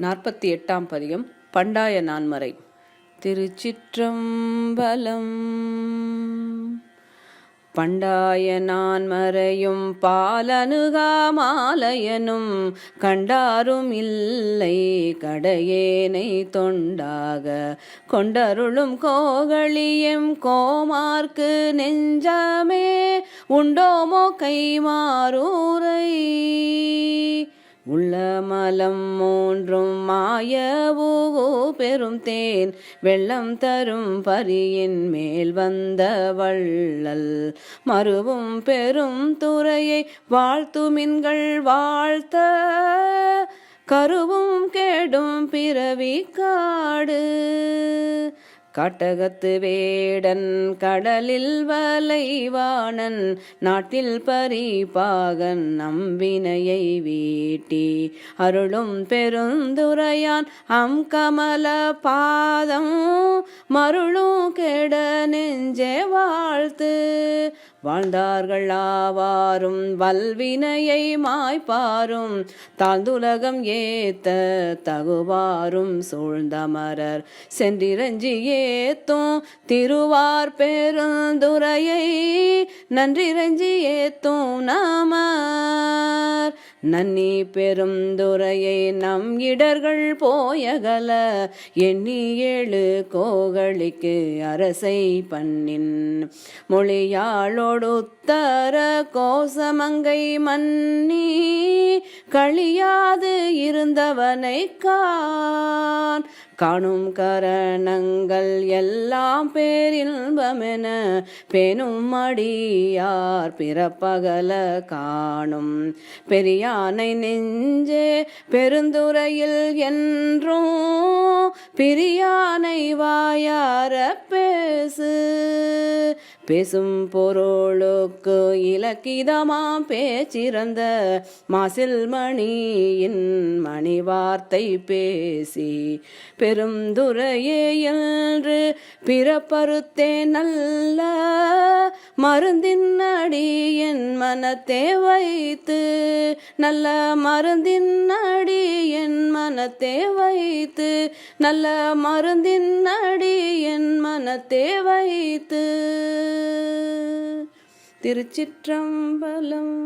நாற்பத்தி எட்டாம் பதியம் பண்டாய நான்மறை. திருச்சிற்றம்பலம். பண்டாய நான்மறையும் பாலனுகாமாலயனும் கண்டாரும் இல்லை. கடையேனை தொண்டாக கொண்டருளும் கோகளியம் கோமார்க்கு நெஞ்சமே உண்டோமோ கைமாறூரை. உள்ளமலம் மூன்றும் மாயவூ பெரும் தேன். வெள்ளம் தரும் பரியின் மேல் வந்த வள்ளல். மறுவும் பெரும் துறையை வாழ்த்துமின்கள் வாழ்த்த. கருவும் கேடும் பிறவி காடு. காட்டகத்து வேடன் கடலில் வலைவாணன் நாட்டில் பரிபாகன் நம்பினையை வீட்டி அருளும் பெருந்துரையான் அம் கமல பாதம் மருளும் கெட நெஞ்சே வாழ்த்து. வாழ்ந்தார்கள் ஆவாரும் வல்வினையை மாய்ப்பாரும் தாழ்ந்துலகம் ஏத்த தகுவாரும் சூழ்ந்தமரர் சென்றிரஞ்சி ஏத்தும் திருவார் பெருந்துரையை நன்றிரஞ்சி ஏத்தும் நாம. நன்னி பெருந்துரையை நம் இடர்கள் போயகல. எண்ணி ஏழு கோகளிக்கு அரசை பண்ணின். மொழியாளொடுத்தர கோசமங்கை மன்னி. கழியாது இருந்தவனை கா காணும் கரணங்கள் எல்லாம் பேரின்பமென பேணும் அடியார் பிறப்பகல காணும். பெரியானை நெஞ்சே பெருந்துரையில் என்றும் பிரியானை வாயார பேசு. பேசும் பொருளுக்கு இலக்கிதமாம் பேச்சிறந்த மாசில் மணியின் மணி வார்த்தை பேசி பெருந்துரையே என்று பிறப்பருத்தே நல்ல மருந்தின் அடி என் மனத்தை வைத்து நல்ல மருந்தின் அடி என் மனத்தை வைத்து நல்ல மருந்தின் அடி என் மனத்தை வைத்து. திருச்சிற்றம்பலம்